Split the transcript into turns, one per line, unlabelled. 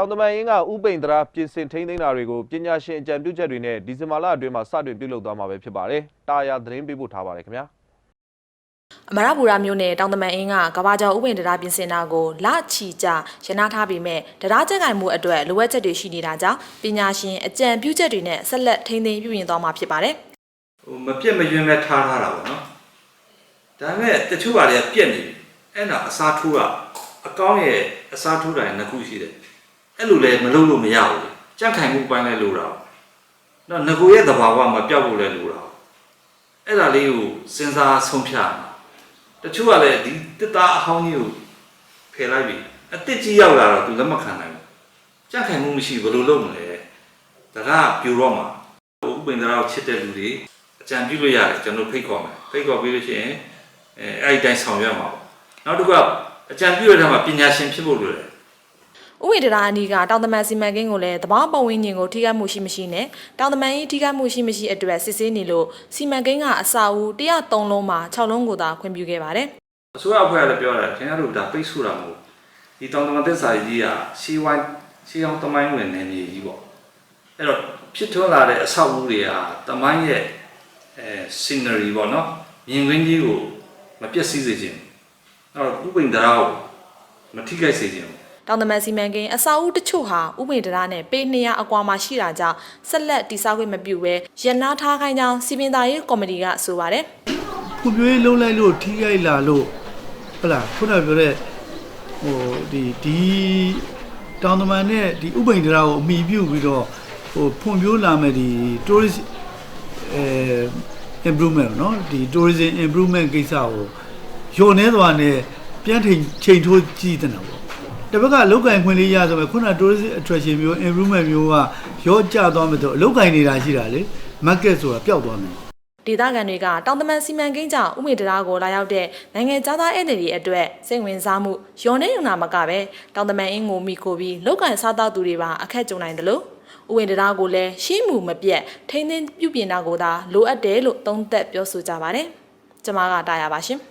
တောင်တမန်အင်းကဥပိန်တရာပြင်ဆင်ထိန်းသိမ်းတာတွေကိုပညာရှင်အကြံပြုချက်တွေနဲ့ဒီဇင်ဘာလအတွင်းမှာစတင်ပြုလုပ်သွားမှာပဲဖြစ်ပါတယ်။တာယာသတင်းပေးပို့ထားပါတယ်ခင်ဗျာ။
အမရပူရာမြို့နယ်တောင်တမန်အင်းကကဘာကျော်ဥပင်တရားပြင်ဆင်တာကိုလချီကြရနာထားပေမဲ့တရားကြက်ကင်မှုအတွက်လိုအပ်ချက်တွေရှိနေတာကြောင့်ပညာရှင်အကြံပြုချက်တွေနဲ့ဆက်လက်ထိန်းသိမ်းပြုပြင်သွားမှာဖြစ်ပါတယ်
ဟိုမပြက်မရွံ့မဲ့ထားထားတာပေါ့နော်ဒါပေမဲ့တချို့ဟာတွေကပြက်နေပြီအဲ့ဒါအစားထိုးတာအကောင်းရဲ့အစားထိုးတာနှစ်ခုရှိတယ် အဲ့လိုလည်းမလုပ်လို့မရဘူးလေကြက်ခိုင်မှုပိုင်းလည်းလိုတာနော်ငကိုရဲ့သဘာဝမပြောက်ဖို့လည်းလိုတာအဲ့ဒါလေးကိုစဉ်းစားဆုံးဖြတ်ရမှာတချို့ကလည်းဒီတစ်သားအဟောင်းကြီးကိုဖယ်လိုက်ပြီအစ်စ်ကြီးရောက်လာတော့သူလက်မခံနိုင်ဘူးကြက်ခိုင်မှုမရှိဘူးဘယ်လိုလုပ်မလဲဒါကပြိုတော့မှာဥပင်တရားကိုချစ်တဲ့လူတွေအကြံပြုလို့ရတယ်ကျွန်တော်ဖိတ်ခေါ်မယ်ဖိတ်ခေါ်ပြီးလို့ရှိရင်အဲအဲ့ဒီတိုင်းဆောင်ရွက်မှာပေါ့နောက်တစ်ခုကအကြံပြုရတဲ့မှာပညာရှင်ဖြစ်ဖို့လိုတယ်
ဥပင်တရားအနီးကတောင်တမန်စီမံကိန်းကိုလည်းတဘောင်းပတ်ဝန်းကျင်ကိုထိခိုက်မှုရှိမရှိနဲ့တောင်တမန်ကြီးထိခိုက်မှုရှိမရှိအတွက်စစ်ဆေးနေလို့စီမံကိန်းကအစာအုပ်103လုံးမှာ6လုံးကိုသာခွင့်ပြုခဲ့ပါတယ်
အစိုးရအဖွဲ့ကလည်းပြောတယ်ခင်ဗျားတို့ဒါပိတ်ဆို့တာမဟုတ်ဘူးဒီတောင်တမန်သစ္စာကြီးကရှီဝိုင်းရှီအောင်တမိုင်းဝင်နေမြေကြီးပေါ့အဲ့တော့ဖြစ်ထွန်းလာတဲ့အဆောက်အဦတွေကတမိုင်းရဲ့အဲ scenery ပေါ့နော်မြင်ကွင်းကြီးကိုမပျက်စီးစေခြင်းအဲ့တော့ဥပင်တရားကိုမထိခိုက်စေခြင်း
တောင်တမန်စီမံကိန်းအစာအုပ်တချို့ဟာဥပင်တရားနဲ့ပေ200အကွာမှာရှိတာကြောင့်ဆက်လက်တိစောက်ခွင့်မပြုဘဲရန်နာထားခိုင်းကြောင်းစီပင်သားရေးကော်မတီကဆိုပါတယ်
ခုပြွေးလုံးလိုက်လို့ထိခိုက်လာလို့ဟုတ်လားခုနကပြောတဲ့ဟိုဒီဒီတောင်တမန်နဲ့ဒီဥပိန်တရားကိုအမိပြုပြီးတော့ဟိုဖွံ့ဖြိုးလာမဲ့ဒီ tourist အဲ improvement เนาะဒီ tourism improvement ကိစ္စကိုညှို့နေသွားနဲ့ပြန်ထိန်ချိန်ထိုးကြည့်တဲ့နော်ပေါ့ တစ်ဘက်ကလောက်ကင်ခွင့်လေးရဆိုမဲ့ခုနက tourist attraction မျိုး improvement မျိုးကရော့ကျသွားမဲ့တော့အလောက်ကင်နေတာရှိတာလေ market ဆိုတာပျောက်သွားမယ်
ဒေသခံတွေကတောင်တမန်စီမံကိန်းကြောင့်ဥပင်တရားကိုလာရောက်တဲ့နိုင်ငံသားဧည့်သည်တွေအတွက်စိတ်ဝင်စားမှုရောနေုံနာမကပဲတောင်တမန်အင်းကိုမိခိုပြီးလောက်ကန်စားတော့သူတွေပါအခက်ကြုံနိုင်တယ်လို့ဥပင်တရားကိုလည်းရှေးမှုမပြတ်ထိန်းသိမ်းပြုပြင်တာကိုသာလိုအပ်တယ်လို့သုံးသပ်ပြောဆိုကြပါတယ်။ကျွန်မကတာယာပါရှင်။